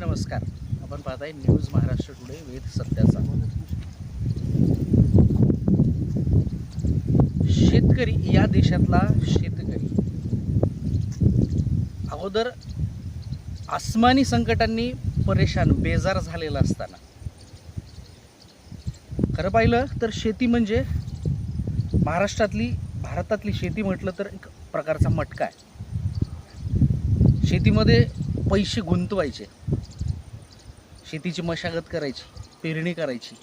नमस्कार. आपण पाहताय न्यूज महाराष्ट्र टुडे वेध सत्याचा शेतकरी या देशातला शेतकरी. अगोदर आसमानी संकटांनी परेशान बेजार झालेला असताना. खरं पाहिलं तर शेती म्हणजे महाराष्ट्रातली भारतातली शेती म्हटलं तर एक प्रकारचा मटका आहे. शेतीमध्ये पैसे गुंतवायचे. शेतीची मशागत करायची पेरणी करायची.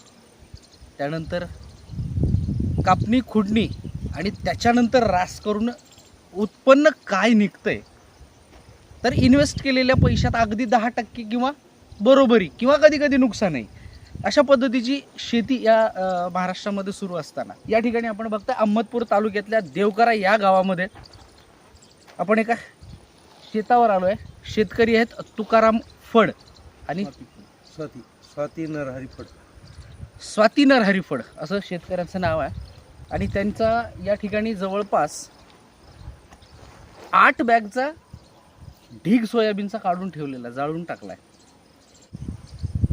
त्यानंतर कापणी खुडणी आणि त्याच्यानंतर रास करून उत्पन्न काय निघतंय? तर इन्व्हेस्ट केलेल्या पैशात अगदी दहा टक्के किंवा बरोबरी किंवा कधी कधी नुकसान आहे. अशा पद्धतीची शेती या महाराष्ट्रामध्ये सुरू असताना. या ठिकाणी आपण बघताय अहमदपूर तालुक्यातल्या देवकरा या गावामध्ये आपण एका शेतावर आलो आहे शेतकरी आहेत तुकाराम फड आणि स्वाती स्वाती नरहरीफड स्वाती नरहरीफड असं शेतकऱ्यांचं नाव आहे. आणि त्यांचा या ठिकाणी जवळपास आठ बॅगचा ढीग सोयाबीनचा काढून ठेवलेला जाळून टाकलाय.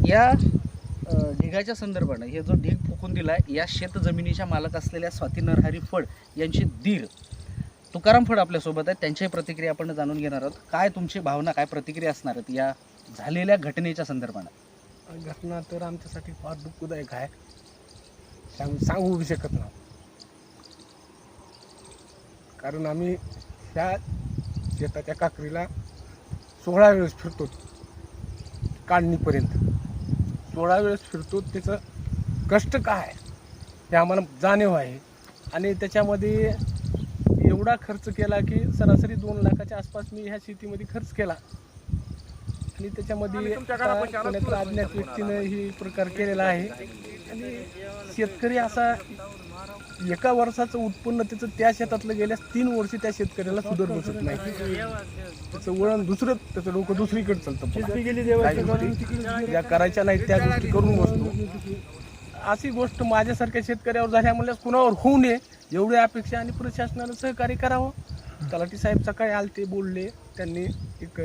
या ढिगाच्या संदर्भानं हे जो ढीग फुकून दिलाय या शेत जमिनीच्या मालक असलेल्या स्वाती नरहरी फड यांची दीर तुकाराम फड आपल्यासोबत आहेत. त्यांच्याही प्रतिक्रिया आपण जाणून घेणार आहोत. काय तुमची भावना काय प्रतिक्रिया असणार आहेत या झालेल्या घटनेच्या संदर्भानं? घटना तर आमच्यासाठी फार दुःखदायक आहे. सांग सांगू शकत नाही. कारण आम्ही ह्या शेताच्या काकरीला सोळा वेळेस फिरतो काढणीपर्यंत. सोळा वेळेस फिरतो त्याचं कष्ट काय आहे? हे आम्हाला जाणीव आहे. आणि त्याच्यामध्ये एवढा खर्च केला की सरासरी दोन लाखाच्या आसपास मी ह्या शेतीमध्ये खर्च केला. आणि त्याच्यामध्ये अज्ञात व्यक्तीनं ही प्रकार केलेला आहे. आणि शेतकरी असा एका वर्षाचं उत्पन्न त्याचं त्या शेतातलं गेल्यास तीन वर्ष त्या शेतकऱ्याला सुधर बसत नाही. त्याचं वळण दुसरं त्याचं डोकं दुसरीकडे चालतं ज्या करायच्या नाहीत त्या गोष्टी करून बसतो. अशी गोष्ट माझ्यासारख्या शेतकऱ्यावर झाल्या म्हणल्यास कुणावर होऊ नये एवढी अपेक्षा आणि प्रशासनानं सहकार्य करावं. तलाठी साहेब सकाळी आलते बोलले. त्यांनी एक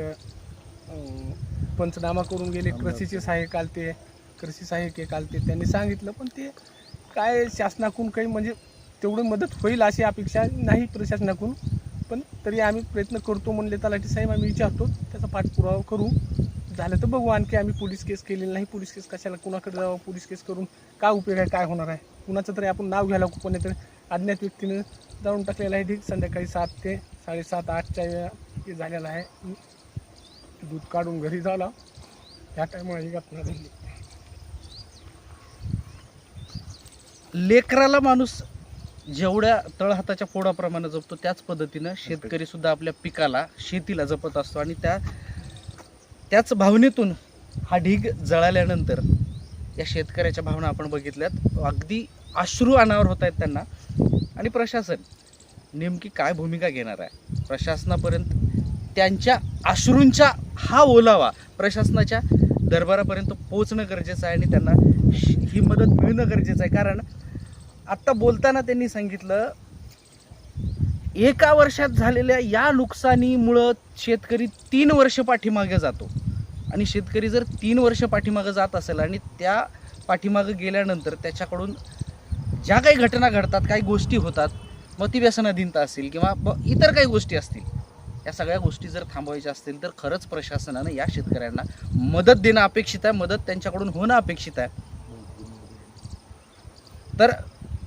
पंचनामा करून गेले कृषीचे सहाय्यक आलते कृषी सहाय्यक एक आलते त्यांनी सांगितलं पण ते काय शासनाकडून काही म्हणजे तेवढी मदत होईल अशी अपेक्षा नाही प्रशासनाकडून पण तरी आम्ही प्रयत्न करतो म्हणले तलाठी साहेब आम्ही विचारतो त्याचा पाठपुरावा करू. झालं तर बघू आणखी आम्ही पोलीस केस केलेली नाही पोलीस केस कशाला कुणाकडे जावं पोलीस केस करून काय उपयोग आहे काय होणार आहे? कुणाचं तरी आपण नाव घ्यायला कोणीतरी अज्ञात व्यक्तीनं जाऊन टाकलेलं आहे ठीक संध्याकाळी सात ते साडेसात आठच्या वेळा हे झालेलं आहे. दूध काढून घरी झाला. ह्या टायमाला ही घटना घडली. लेकराला माणूस जेवढ्या तळहाताच्या फोडाप्रमाणे जपतो त्याच पद्धतीनं शेतकरी सुद्धा आपल्या पिकाला शेतीला जपत असतो आणि त्या त्याच भावनेतून हा ढीग जळाल्यानंतर या शेतकऱ्याच्या भावना आपण बघितल्यात. अगदी अश्रू अनावर होत आहेत त्यांना. आणि प्रशासन नेमकी काय भूमिका घेणार आहे? प्रशासनापर्यंत त्यांच्या अश्रूंच्या हा ओलावा प्रशासनाच्या दरबारापर्यंत पोहोचणं गरजेचं आहे आणि त्यांना ही मदत मिळणं गरजेचं आहे. कारण आत्ता बोलताना त्यांनी सांगितलं एका वर्षात झालेल्या या नुकसानीमुळं शेतकरी तीन वर्ष पाठीमागे जातो. आणि शेतकरी जर तीन वर्ष पाठीमागं जात असेल आणि त्या पाठीमागं गेल्यानंतर त्याच्याकडून ज्या काही घटना घडतात काही गोष्टी होतात मग ती व्यसनाधीनता असेल किंवा ब- इतर काही गोष्टी असतील या सगळ्या गोष्टी जर थांबवायच्या असतील तर खरंच प्रशासनानं या शेतकऱ्यांना मदत देणं अपेक्षित आहे मदत त्यांच्याकडून होणं अपेक्षित आहे. तर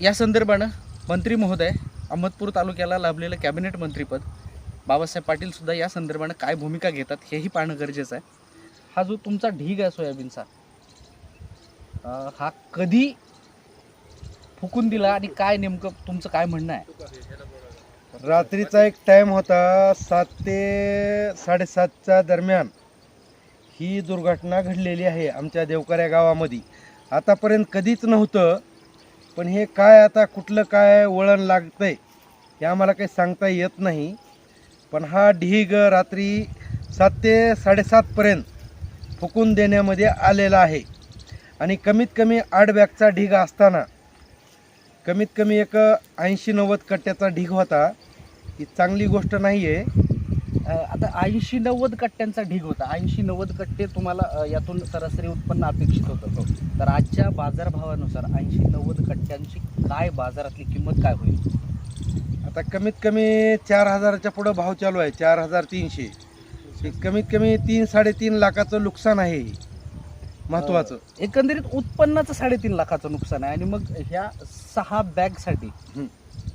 या संदर्भानं मंत्री महोदय अहमदपूर तालुक्याला लाभलेलं कॅबिनेट मंत्रीपद बाबासाहेब पाटीलसुद्धा या संदर्भानं काय भूमिका घेतात हेही पाहणं गरजेचं आहे. हा जो तुमचा ढीग आहे सोयाबीनचा हा कधी फुकून दिला आणि काय नेमकं तुमचं काय म्हणणं आहे? रात्रीचा एक टाईम होता सात ते साडेसातच्या दरम्यान. ही दुर्घटना घडलेली आहे आमच्या देवकऱ्या गावामध्ये. आतापर्यंत कधीच नव्हतं पण हे काय आता कुठलं काय वळण लागतं आहे हे आम्हाला काही सांगता येत नाही. पण हा ढीग रात्री सात ते साडेसातपर्यंत फुकून देण्यामध्ये आलेला आहे. आणि कमीत कमी आठ बॅगचा ढीग असताना कमीत कमी एक ऐंशी नव्वद कट्ट्याचा ढीग होता. ही चांगली गोष्ट नाही आहे आता ऐंशी नव्वद कट्ट्यांचा ढीग होता. ऐंशी नव्वद कट्टे तुम्हाला अ, यातून सरासरी उत्पन्न अपेक्षित होतं तर आजच्या बाजारभावानुसार ऐंशी नव्वद कट्ट्यांची काय बाजारातली किंमत काय होईल? आता कमीत कमी चार हजाराच्या पुढं भाव चालू आहे. चार हजार तीनशे. हे कमीत कमी तीन साडेतीन लाखाचं नुकसान आहे. महत्वाचं. एकंदरीत उत्पन्नाचं साडेतीन लाखाचं नुकसान आहे आणि मग ह्या सहा बॅगसाठी.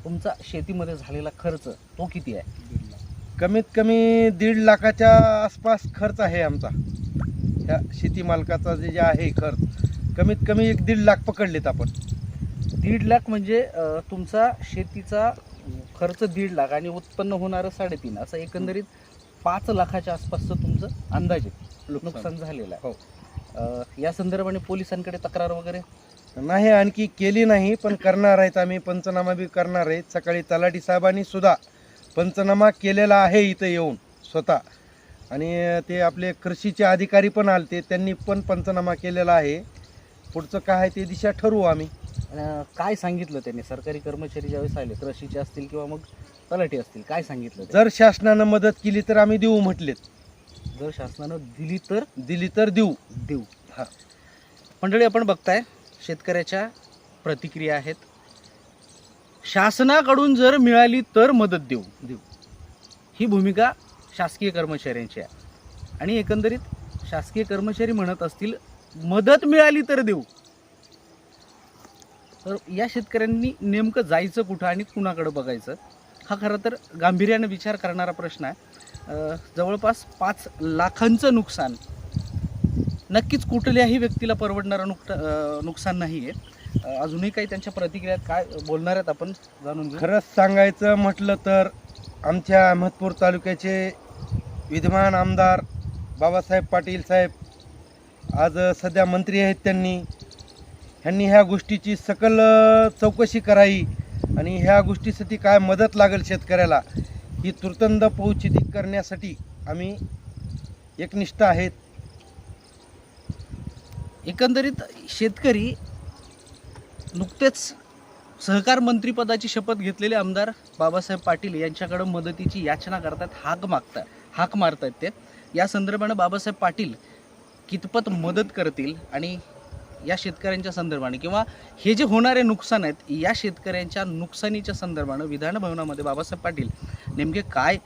तुमचा शेतीमध्ये झालेला खर्च तो किती आहे? कमीत कमी दीड लाखाच्या आसपास खर्च आहे आमचा. ह्या शेती मालकाचा जे जे आहे खर्च कमीत कमी एक दीड लाख पकडलेत आपण. दीड लाख म्हणजे अ, तुमचा शेतीचा खर्च दीड लाख आणि उत्पन्न होणारं साडेतीन असं एकंदरीत पाच लाखाच्या आसपासचं तुमचं अंदाजे नुकसान झालेलं आहे. हो. अ, या संदर्भाने पोलिसांकडे तक्रार वगैरे? नाही आणखी केली नाही पण करणार आहेत आम्ही पंचनामा बी करणार आहेत. सकाळी तलाठी साहेबांनी सुद्धा पंचनामा केलेला आहे इथं येऊन स्वतः. आणि ते आपले कृषीचे अधिकारी पण आलते त्यांनी पण पंचनामा केलेला आहे. पुढचं काय आहे ते दिशा ठरवू आम्ही. अ, काय सांगितलं त्यांनी? सरकारी कर्मचारी ज्यावेळेस आले कृषीचे असतील किंवा मग तलाठी असतील काय सांगितलं? जर शासनानं मदत केली तर आम्ही देऊ म्हटलेत. जर शासनानं दिली तर? दिली तर देऊ. देऊ. हा. मंडळी आपण बघताय शेतकऱ्याच्या प्रतिक्रिया आहेत. शासनाकडून जर मिळाली तर मदत देऊ. देऊ. ही भूमिका शासकीय कर्मचाऱ्यांची आहे. आणि एकंदरीत शासकीय कर्मचारी म्हणत असतील मदत मिळाली तर देऊ. तर या शेतकऱ्यांनी नेमकं जायचं कुठं आणि कुणाकडं बघायचं? हा खरं तर गांभीर्यानं विचार करणारा प्रश्न आहे. जवळपास पाच लाखांचं नुकसान. नक्कीच कुठल्याही व्यक्तीला परवडणारं नुकता नुकसान नाही आहे अजूनही काही त्यांच्या प्रतिक्रियात काय बोलणार आहेत आपण जाणून घेऊ. खरंच सांगायचं म्हटलं तर आमच्या अहमदपूर तालुक्याचे विद्यमान आमदार बाबासाहेब पाटील साहेब आज सध्या मंत्री आहेत त्यांनी. ह्यांनी ह्या गोष्टीची सकल चौकशी करावी आणि ह्या गोष्टीसाठी काय मदत लागेल शेतकऱ्याला ही तुर्तंद पोचिती करण्यासाठी आम्ही एकनिष्ठ आहेत. एकंदरीत शेतकरी नुकतेच सहकार मंत्रीपदाची शपथ घेतलेले आमदार बाबासाहेब पाटील यांच्याकडं मदतीची याचना करतात हाक मागतात हाक मारतात ते. या संदर्भानं बाबासाहेब पाटील कितपत मदत करतील आणि या शेतकऱ्यांच्या संदर्भाने किंवा हे जे होणारे नुकसान आहेत या शेतकऱ्यांच्या नुकसानीच्या संदर्भानं विधानभवनामध्ये बाबासाहेब पाटील नेमके काय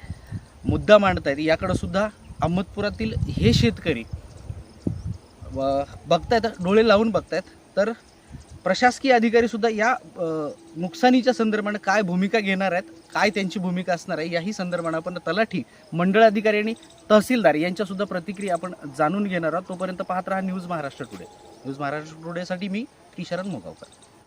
मुद्दा मांडत याकडं सुद्धा अहमदपुरातील हे शेतकरी व बघतायत डोळे लावून बघतायत. तर प्रशासकीय अधिकारीसुद्धा या नुकसानीच्या संदर्भाने काय भूमिका घेणार आहेत काय त्यांची भूमिका असणार आहे याही संदर्भाने आपण तलाठी मंडळ अधिकारी आणि तहसीलदार यांच्यासुद्धा प्रतिक्रिया आपण जाणून घेणार आहोत. तोपर्यंत पाहत राहा news Maharashtra today. News Maharashtra टुडेसाठी मी किशरण मोगावकर.